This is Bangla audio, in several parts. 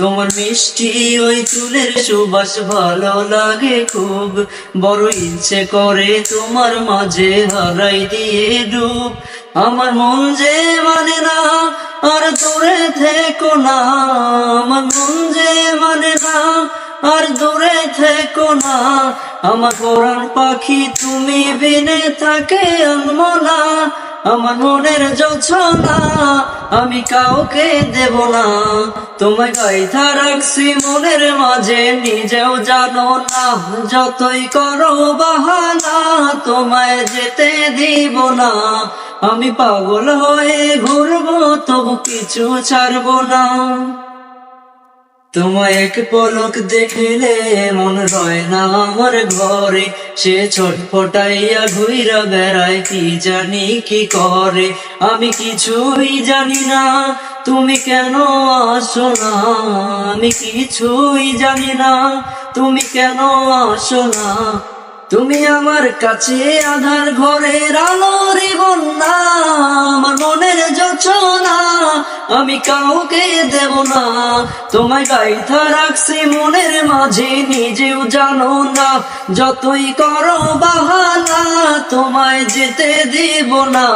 তোমার মিষ্টি ওই চুলের সুবাস ভালো লাগে খুব। বড় ইচ্ছে করে তোমার মাঝে হারাই দিয়ে ডুব। আমার মন যে মানে না, আর দূরে থেকো না। আমার মন যে মানে না, আর দূরে থেকো না। আমার কোরআন পাখি, তুমি বিনে থাকে আনমনা আমার মনের যোছনা আমি কাউকে দেব না। তোমায় গাইথা রাখছি মনের মাঝে, নিজেও জানো না যতই করো বাহানা, তোমায় যেতে দিব না। আমি পাগল হয়ে ঘুরবো, তবু কিছু ছাড়বো না। তোমায় এক পলক দেখলে মন রয় না আমার ঘরে। সে ছটফটাইয়া ঘুইরা বেড়ায়, কি জানি কি করে? আমি কিছুই জানি না, তুমি কেন আসো না? আমি কিছুই জানি না, তুমি কেন আসো না? তুমি আমার কাছে আধার ঘরের আলোর বন্যা, আমার মনের যোছনা আমি কাউকে দেব না। তোমায় গাইথা রাখছি মনের মাঝে, নিজেও জানো না। যতই করো বাহানা, তোমায় যেতে দেব না।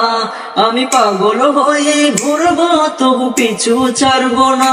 আমি পাগল হয়ে ঘুরবো, তবু পিছু ছাড়বো না।